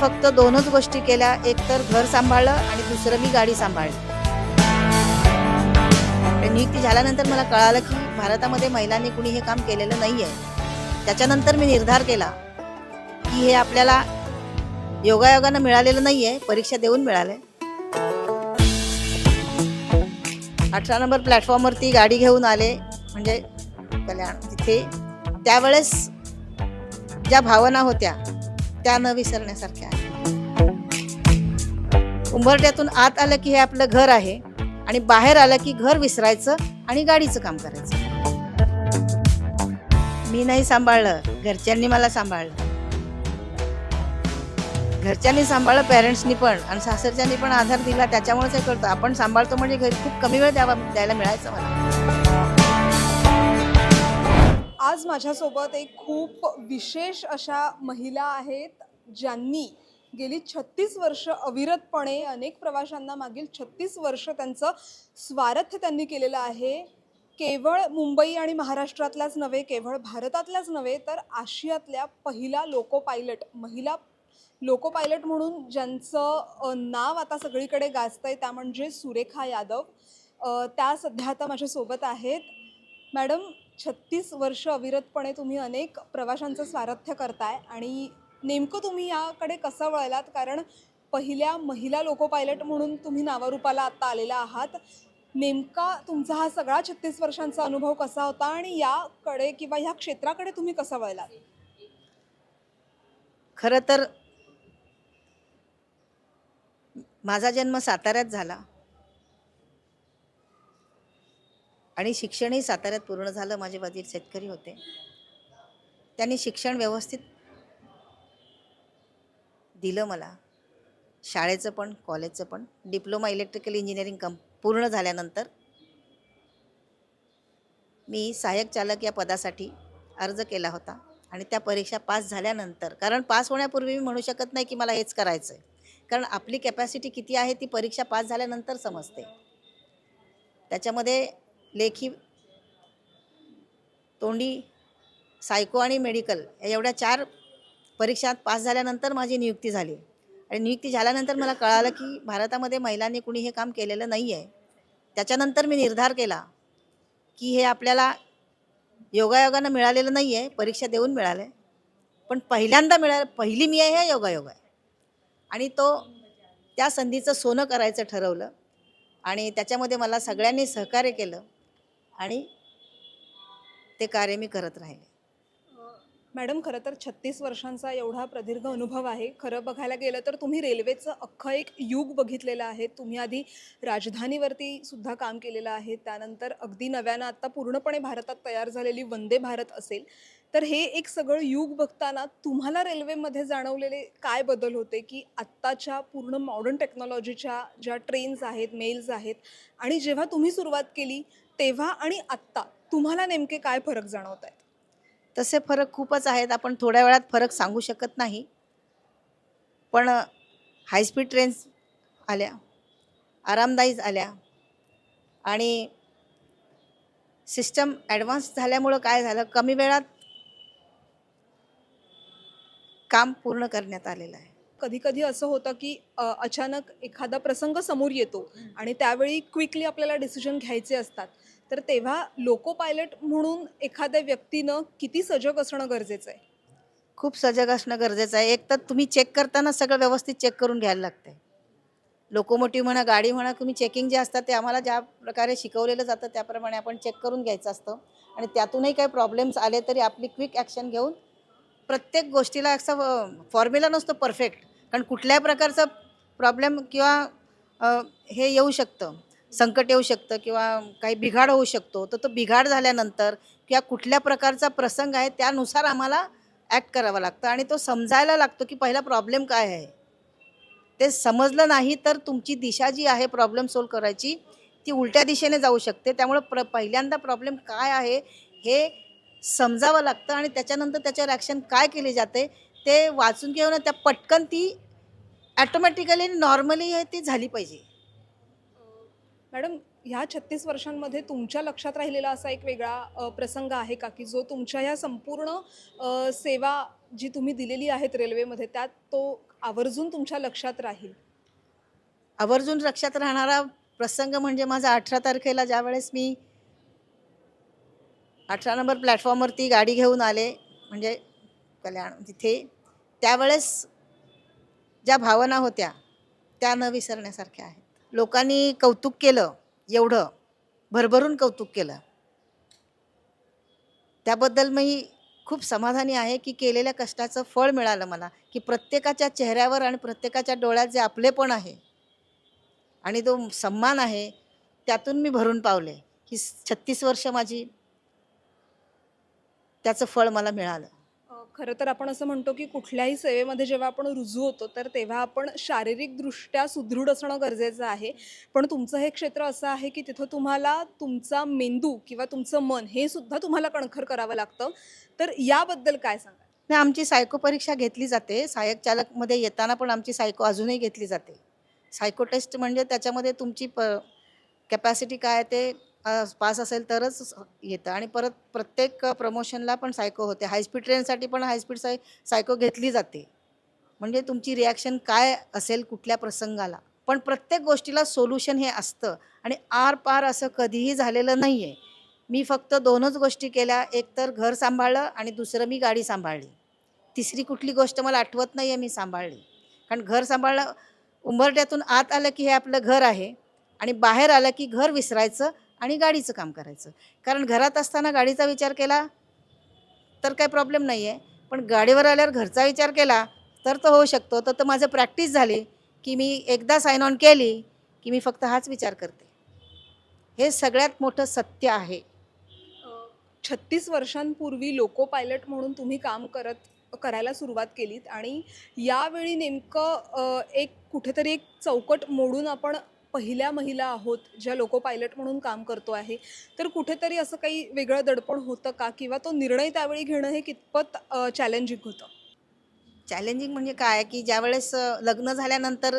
फक्त दोनच गोष्टी केल्या. एक तर घर सांभाळलं आणि दुसरं मी गाडी सांभाळली. आणि नियुक्ती झाल्यानंतर मला कळालं की भारतामध्ये महिलांनी कुणी हे काम केलेलं नाही आहे त्याच्यानंतर मी निर्धार केला की हे आपल्याला योगायोगानं मिळालेलं नाही आहे परीक्षा देऊन मिळाले. अठरा नंबर प्लॅटफॉर्मवरती गाडी घेऊन आले म्हणजे कल्याण. तिथे त्यावेळेस ज्या भावना होत्या त्या न विसरण्यासारख्या आहेत उंबरट्यातून आत आलं की हे आपलं घर आहे आणि बाहेर आलं की घर विसरायचं आणि गाडीचं काम करायचं. मी नाही सांभाळलं घरच्यांनी मला सांभाळलं. घरच्यांनी सांभाळलं पेरेंट्सनी पण आणि सासरच्यांनी पण आधार दिला त्याच्यामुळेच हे कळतं आपण सांभाळतो म्हणजे घरी खूप कमी वेळ द्यावा द्यायला मिळायचं मला. आज माझ्यासोबत एक खूप विशेष अशा महिला आहेत ज्यांनी गेली छत्तीस वर्ष अविरतपणे अनेक प्रवाशांना मागील छत्तीस वर्ष त्यांचं स्वारथ्य त्यांनी केलेलं आहे. केवळ मुंबई आणि महाराष्ट्रातल्याच नव्हे केवळ भारतातल्याच नव्हे तर आशियातल्या पहिला लोको पायलट महिला लोको पायलट म्हणून ज्यांचं नाव आता सगळीकडे गाजतंय त्या म्हणजे सुरेखा यादव. त्या सध्या आता माझ्यासोबत आहेत. मॅडम छत्तीस वर्ष अविरतपणे तुम्ही अनेक प्रवाशांचं स्वारथ्य करताय आणि नेमकं तुम्ही याकडे कसं वळलात? कारण पहिल्या महिला लोको पायलट म्हणून तुम्ही नावारूपाला आत्ता आलेला आहात. नेमका तुमचा हा सगळा छत्तीस वर्षांचा अनुभव कसा होता आणि याकडे किंवा ह्या क्षेत्राकडे तुम्ही कसं वळलात? खरं तर माझा जन्म साताऱ्यात झाला. आणि शिक्षणही साताऱ्यात पूर्ण झालं. माझे वडील शेतकरी होते. त्यांनी शिक्षण व्यवस्थित दिलं मला. शाळेचं पण कॉलेजचं पण. डिप्लोमा इलेक्ट्रिकल इंजिनिअरिंग कम पूर्ण झाल्यानंतर मी सहाय्यक चालक या पदासाठी अर्ज केला होता आणि त्या परीक्षा पास झाल्यानंतर कारण पास होण्यापूर्वी मी म्हणू शकत नाही की मला हेच करायचं आहे कारण आपली कॅपॅसिटी किती आहे ती परीक्षा पास झाल्यानंतर समजते. त्याच्यामध्ये लेखी तोंडी सायको आणि मेडिकल या एवढ्या चार परीक्षात पास झाल्यानंतर माझी नियुक्ती झाली. आणि नियुक्ती झाल्यानंतर मला कळालं की भारतामध्ये महिलांनी कुणी हे काम केलेलं नाही आहे. त्याच्यानंतर मी निर्धार केला की हे आपल्याला योगायोगानं मिळालेलं नाही आहे परीक्षा देऊन मिळालं. आहे पण पहिल्यांदा मिळा पहिली मी आहे हे योगायोग आहे. आणि तो त्या संधीचं सोनं करायचं ठरवलं. आणि त्याच्यामध्ये मला सगळ्यांनी सहकार्य केलं. आणि ते कार्य मी करत राहिले. मॅडम खरं तर छत्तीस वर्षांचा एवढा प्रदीर्घ अनुभव आहे. खरं बघायला गेलं तर तुम्ही रेल्वेचं अख्खं एक युग बघितलेलं आहे. तुम्ही आधी राजधानीवरती सुद्धा काम केलेलं आहे. त्यानंतर अगदी नव्यानं आत्ता पूर्णपणे भारतात तयार झालेली वंदे भारत असेल. तर हे एक सगळं युग बघताना तुम्हाला रेल्वेमध्ये जाणवलेले काय बदल होते? की आत्ताच्या पूर्ण मॉडर्न टेक्नॉलॉजीच्या ज्या ट्रेन्स आहेत मेल्स आहेत आणि जेव्हा तुम्ही सुरुवात केली तेव्हा आणि आत्ता तुम्हाला नेमके काय फरक जाणवत आहेत तसे फरक खूपच आहेत. आपण थोड्या वेळात फरक सांगू शकत नाही. पण हायस्पीड ट्रेन्स आल्या आरामदायी आल्या आणि सिस्टम ॲडव्हान्स झाल्यामुळं काय झालं? कमी वेळात काम पूर्ण करण्यात आलेलं आहे. कधी कधी असं होतं की अ, अचानक एखादा प्रसंग समोर येतो आणि त्यावेळी क्विकली आपल्याला डिसिजन घ्यायचे असतात. तर तेव्हा लोको पायलट म्हणून एखाद्या व्यक्तीनं किती सजग असणं गरजेचं आहे? खूप सजग असणं गरजेचं आहे. एक तर तुम्ही चेक करताना सगळं व्यवस्थित चेक करून घ्यायला लागते लोकोमोटिव्ह म्हणा गाडी म्हणा तुम्ही चेकिंग जे असतात ते आम्हाला ज्या प्रकारे शिकवलेलं जातं त्याप्रमाणे आपण चेक करून घ्यायचं असतं. आणि त्यातूनही काही प्रॉब्लेम्स आले तरी आपली क्विक ॲक्शन घेऊन प्रत्येक गोष्टीला असं फॉर्म्युला नसतो परफेक्ट. कारण कुठल्याही प्रकारचं प्रॉब्लेम किंवा हे येऊ शकतं. संकट येऊ शकतं किंवा काही बिघाड होऊ शकतो. तर तो बिघाड झाल्यानंतर किंवा कुठल्या प्रकारचा प्रसंग आहे त्यानुसार आम्हाला ॲक्ट करावा लागतं. आणि तो समजायला लागतो की पहिला प्रॉब्लेम काय आहे? ते समजलं नाही तर तुमची दिशा जी आहे प्रॉब्लेम सोल्व करायची ती उलट्या दिशेने जाऊ शकते. त्यामुळं प्र पहिल्यांदा प्रॉब्लेम काय आहे हे समजावं लागतं आणि त्याच्यानंतर त्याच्यावर ॲक्शन काय केली जाते ते वाचून घेऊन त्या पटकन ती ॲटोमॅटिकली नॉर्मली आहे ती झाली पाहिजे. मॅडम ह्या छत्तीस वर्षांमध्ये तुमच्या लक्षात राहिलेला असा एक वेगळा प्रसंग आहे का? की जो तुमच्या ह्या संपूर्ण सेवा जी तुम्ही दिलेली आहेत रेल्वेमध्ये त्यात तो आवर्जून तुमच्या लक्षात राहील? आवर्जून लक्षात राहणारा प्रसंग म्हणजे माझा अठरा तारखेला ज्यावेळेस मी अठरा नंबर प्लॅटफॉर्मवरती गाडी घेऊन आले म्हणजे कल्याण. तिथे त्यावेळेस ज्या भावना होत्या त्या न विसरण्यासारख्या आहेत. लोकांनी कौतुक केलं एवढं भरभरून कौतुक केलं. त्याबद्दल मी खूप समाधानी आहे की केलेल्या कष्टाचं फळ मिळालं मला की प्रत्येकाच्या चेहऱ्यावर आणि प्रत्येकाच्या डोळ्यात जे आपलेपण आहे आणि तो सन्मान आहे त्यातून मी भरून पावले. ही छत्तीस वर्ष माझी त्याचं फळ मला मिळालं. खरं तर आपण असं म्हणतो की कुठल्याही सेवेमध्ये जेव्हा आपण रुजू होतो तर तेव्हा आपण शारीरिकदृष्ट्या सुदृढ असणं गरजेचं आहे. पण तुमचं हे क्षेत्र असं आहे की तिथं तुम्हाला तुमचा मेंदू किंवा तुमचं मन हे सुद्धा तुम्हाला कणखर करावं लागतं. तर याबद्दल काय सांगा नाही आमची सायको परीक्षा घेतली जाते. सहाय्यक चालकमध्ये येताना पण आमची सायको अजूनही घेतली जाते. सायको टेस्ट म्हणजे त्याच्यामध्ये तुमची प कॅपॅसिटी काय ते पास असेल तरच येतं. आणि परत प्रत्येक प्रमोशनला पण सायको होते. हायस्पीड ट्रेनसाठी पण हायस्पीड साय सायको घेतली जाते. म्हणजे तुमची रिॲक्शन काय असेल कुठल्या प्रसंगाला? पण प्रत्येक गोष्टीला सोल्युशन हे असतं. आणि आर पार असं कधीही झालेलं नाही आहे मी फक्त दोनच गोष्टी केल्या. एक तर घर सांभाळलं आणि दुसरं मी गाडी सांभाळली. तिसरी कुठली गोष्ट मला आठवत नाही आहे मी सांभाळली. कारण घर सांभाळलं उंबरट्यातून आत आलं की हे आपलं घर आहे आणि बाहेर आलं की घर विसरायचं आणि गाडीचं काम करायचं. कारण घरात असताना गाडीचा विचार केला तर काही प्रॉब्लेम नाही आहे पण गाडीवर आल्यावर घरचा विचार केला तर तो होऊ शकतो. तर तर माझं प्रॅक्टिस झाली की मी एकदा साईन ऑन केली की मी फक्त हाच विचार करते. हे सगळ्यात मोठं सत्य आहे. छत्तीस वर्षांपूर्वी लोको पायलट म्हणून तुम्ही काम करत करायला सुरुवात केलीत आणि यावेळी नेमकं एक कुठेतरी एक चौकट मोडून आपण पहिल्या महिला आहोत ज्या लोको पायलट म्हणून काम करतो आहे तर कुठेतरी असं काही वेगळं दडपण होतं का? किंवा तो निर्णय त्यावेळी घेणं हे कितपत चॅलेंजिंग होतं? चॅलेंजिंग म्हणजे काय? की ज्यावेळेस लग्न झाल्यानंतर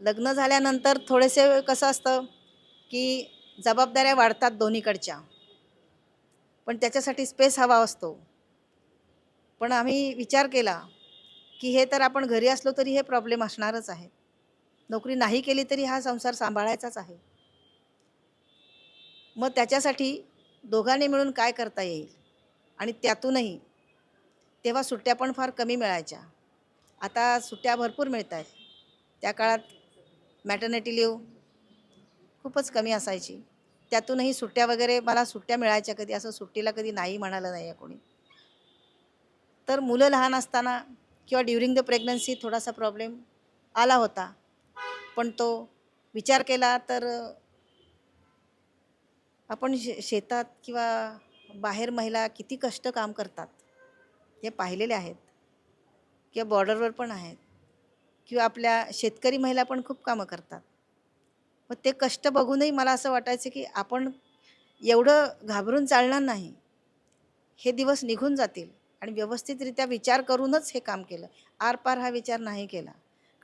लग्न झाल्यानंतर थोडेसे कसं असतं? की जबाबदाऱ्या वाढतात दोन्हीकडच्या. पण त्याच्यासाठी स्पेस हवा असतो. पण आम्ही विचार केला की हे तर आपण घरी असलो तरी हे प्रॉब्लेम असणारच आहे. नोकरी नाही केली तरी हा संसार सांभाळायचाच आहे. मग त्याच्यासाठी दोघांनी मिळून काय करता येईल? आणि त्यातूनही तेव्हा सुट्ट्या पण फार कमी मिळायच्या. आता सुट्ट्या भरपूर मिळत आहेत त्या काळात मॅटर्निटी लिव्ह खूपच कमी असायची. त्यातूनही सुट्ट्या वगैरे मला सुट्ट्या मिळायच्या कधी असं सुट्टीला कधी नाही म्हणालं नाही आहे कोणी. तर मुलं लहान असताना किंवा ड्युरिंग द प्रेग्नन्सी थोडासा प्रॉब्लेम आला होता. पण तो विचार केला तर आपण शे शेतात किंवा बाहेर महिला किती कष्ट काम करतात हे पाहिलेले आहेत किंवा बॉर्डरवर पण आहेत किंवा आपल्या शेतकरी महिला पण खूप कामं करतात. मग ते कष्ट बघूनही मला असं वाटायचं की आपण एवढं घाबरून चालणार नाही. हे दिवस निघून जातील आणि व्यवस्थितरित्या विचार करूनच हे काम केलं. आरपार हा विचार नाही केला.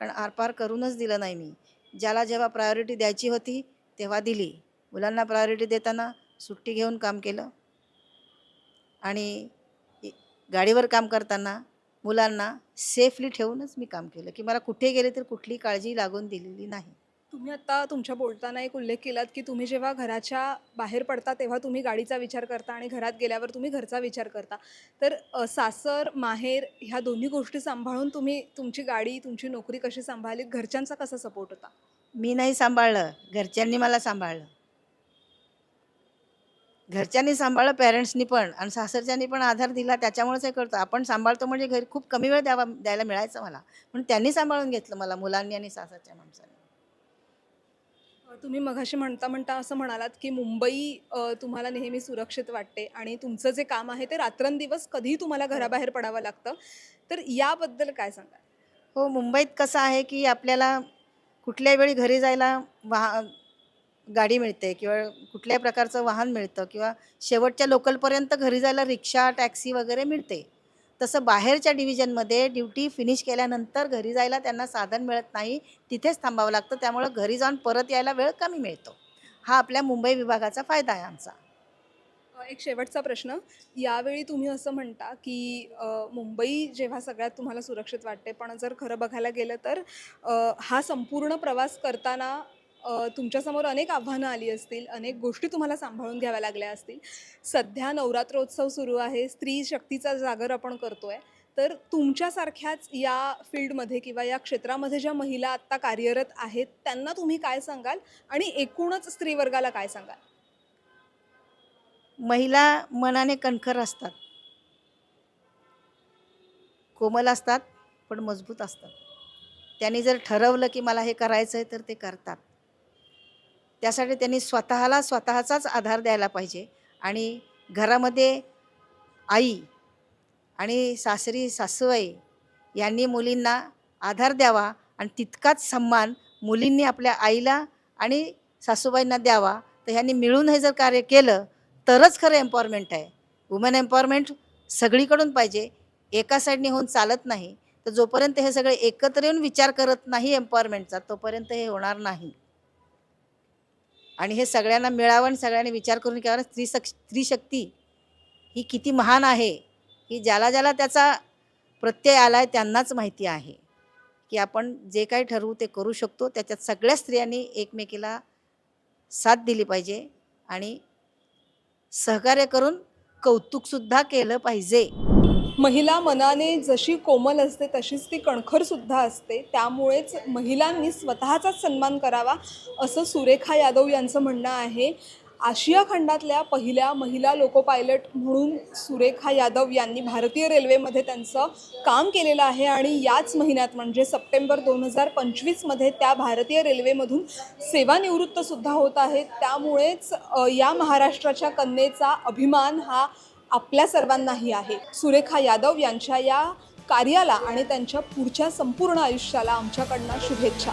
कारण आरपार करूनच दिलं नाही मी. ज्याला जेव्हा प्रायोरिटी द्यायची होती तेव्हा दिली. मुलांना प्रायोरिटी देताना सुट्टी घेऊन काम केलं. आणि गाडीवर काम करताना मुलांना सेफली ठेवूनच मी काम केलं. की मला कुठे गेले तर कुठली काळजी लागून दिलेली नाही. तुम्ही आता तुमच्या बोलताना एक उल्लेख केलात की तुम्ही जेव्हा घराच्या बाहेर पडता तेव्हा तुम्ही गाडीचा विचार करता आणि घरात गेल्यावर तुम्ही घरचा विचार करता. तर अ, सासर माहेर ह्या दोन्ही गोष्टी सांभाळून तुम्ही तुमची गाडी तुमची नोकरी कशी सांभाळलीत घरच्यांचा कसा सपोर्ट होता? मी नाही सांभाळलं. घरच्यांनी मला सांभाळलं. घरच्यांनी सांभाळलं पेरेंट्सनी पण. आणि सासरच्यांनी पण आधार दिला त्याच्यामुळेच हे करतो. आपण सांभाळतो म्हणजे घरी खूप कमी वेळ द्यावा द्यायला मिळायचं मला. म्हणून त्यांनी सांभाळून घेतलं मला मुलांनी आणि सासरच्या माणसांनी. तुम्ही मघाशी म्हणता म्हणता असं म्हणालात की मुंबई अ, तुम्हाला नेहमी सुरक्षित वाटते आणि तुमचं जे काम आहे ते रात्रंदिवस कधीही तुम्हाला घराबाहेर पडावं लागतं. तर याबद्दल काय सांगाल? हो मुंबईत कसं आहे की आपल्याला कुठल्याही वेळी घरी जायला वाह गाडी मिळते किंवा कुठल्याही प्रकारचं वाहन मिळतं किंवा शेवटच्या लोकलपर्यंत घरी जायला रिक्षा टॅक्सी वगैरे मिळते. तसं बाहेरच्या डिव्हिजनमध्ये ड्युटी फिनिश केल्यानंतर घरी जायला त्यांना साधन मिळत नाही तिथेच थांबावं लागतं त्यामुळं घरी जाऊन परत यायला वेळ कमी मिळतो. हा आपल्या मुंबई विभागाचा फायदा आहे आमचा. एक शेवटचा प्रश्न. यावेळी तुम्ही असं म्हणता की मुंबई जेव्हा सगळ्यात तुम्हाला सुरक्षित वाटते पण जर खरं बघायला गेलं तर हा संपूर्ण प्रवास करताना तुमच्यासमोर अनेक आव्हानं आली असतील अनेक गोष्टी तुम्हाला सांभाळून घ्याव्या लागल्या असतील. सध्या नवरात्रोत्सव सुरू आहे स्त्री शक्तीचा जागर आपण करतोय. तर तुमच्यासारख्याच या फील्डमध्ये किंवा या क्षेत्रामध्ये ज्या महिला आत्ता कार्यरत आहेत त्यांना तुम्ही काय सांगाल? आणि एकूणच स्त्रीवर्गाला काय सांगाल? महिला मनाने कणखर असतात. कोमल असतात पण मजबूत असतात. त्यांनी जर ठरवलं की मला हे करायचं आहे तर ते करतात. त्यासाठी त्यांनी स्वतःला स्वतःचाच आधार द्यायला पाहिजे. आणि घरामध्ये आई आणि सासरी सासूबाई यांनी मुलींना आधार द्यावा आणि तितकाच सन्मान मुलींनी आपल्या आईला आणि सासूबाईंना द्यावा. तर ह्यांनी मिळून हे जर कार्य केलं तरच खरं एम्पॉवरमेंट आहे. वुमेन एम्पॉवरमेंट सगळीकडून पाहिजे. एका साईडने होऊन चालत नाही. तर जोपर्यंत हे सगळे एकत्र येऊन विचार करत नाही एम्पॉवरमेंटचा तोपर्यंत हे होणार नाही. आणि हे सगळ्यांना मिळावं आणि सगळ्यांनी विचार करून घ्यावा. स्त्री सक स्त्रीशक्ती ही किती महान आहे ही ज्याला ज्याला त्याचा प्रत्यय आला आहे त्यांनाच माहिती आहे. की आपण जे काही ठरवू ते करू शकतो. त्याच्यात सगळ्या स्त्रियांनी एकमेकीला साथ दिली पाहिजे आणि सहकार्य करून कौतुकसुद्धा केलं पाहिजे. महिला मनाने जशी कोमल असते तशीच ती कणखरसुद्धा असते. त्यामुळेच महिलांनी स्वतःचाच सन्मान करावा असं सुरेखा यादव यांचं म्हणणं आहे. आशिया खंडातल्या पहिल्या महिला लोको पायलट म्हणून सुरेखा यादव यांनी भारतीय रेल्वेमध्ये त्यांचं काम केलेलं आहे आणि याच महिन्यात म्हणजे सप्टेंबर दोन हजार पंचवीसमध्ये त्या भारतीय रेल्वेमधून सेवानिवृत्तसुद्धा होत आहेत. त्यामुळेच या महाराष्ट्राच्या कन्येचा अभिमान हा आपल्या सर्वांनाही आहे. सुरेखा यादव यांच्या या कार्याला आणि त्यांच्या पुढच्या संपूर्ण आयुष्याला आमच्याकडनं शुभेच्छा.